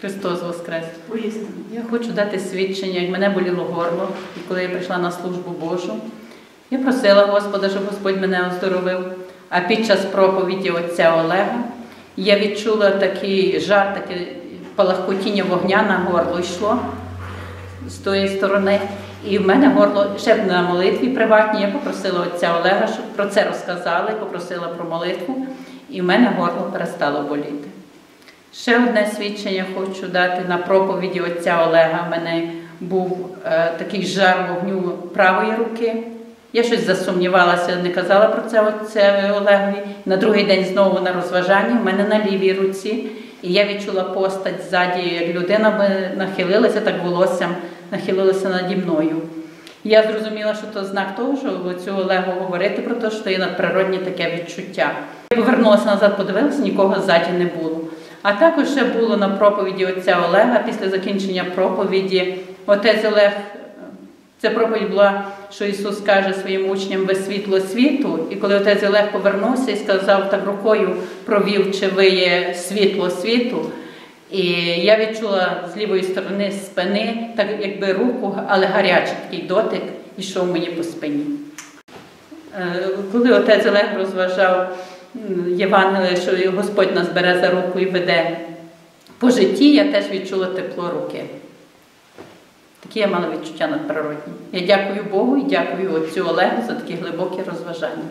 Христос Воскрес! Я хочу дати свідчення, як мене боліло горло, і коли я прийшла на службу Божу, я просила Господа, щоб Господь мене оздоровив. А під час проповіді отця Олега я відчула такий жар, таке палахкотіння вогня на горло йшло з тої сторони. І в мене горло ще б на молитві приватній. Я попросила отця Олега, щоб про це розказали, попросила про молитву, і в мене горло перестало боліти. Ще одне свідчення хочу дати на проповіді отця Олега. У мене був е, такий жар вогню правої руки. Я щось засумнівалася, не казала про це отцеві Олегові. На другий день знову на розважанні в мене на лівій руці. І я відчула постать ззаді, як людина нахилилася, так волоссям нахилилася наді мною. Я зрозуміла, що то знак того, що цю Олегу говорити про те, що є надприроднє таке відчуття. Я повернулася назад, подивилася, нікого ззаді не було. А також ще було на проповіді отця Олега після закінчення проповіді. Отець Олег, ця проповідь була, що Ісус каже своїм учням ви світло світу. І коли отець Олег повернувся і сказав, так рукою провів, чи ви є світло світу. І я відчула з лівої сторони спини, так якби руку, але гарячий такий дотик йшов мені по спині. Е, Коли отець Олег розважав м, Євангеліє, що Господь нас бере за руку і веде по житті, я теж відчула тепло руки. Такі я мала відчуття надприродні. Я дякую Богу і дякую отцю Олегу за такі глибокі розважання.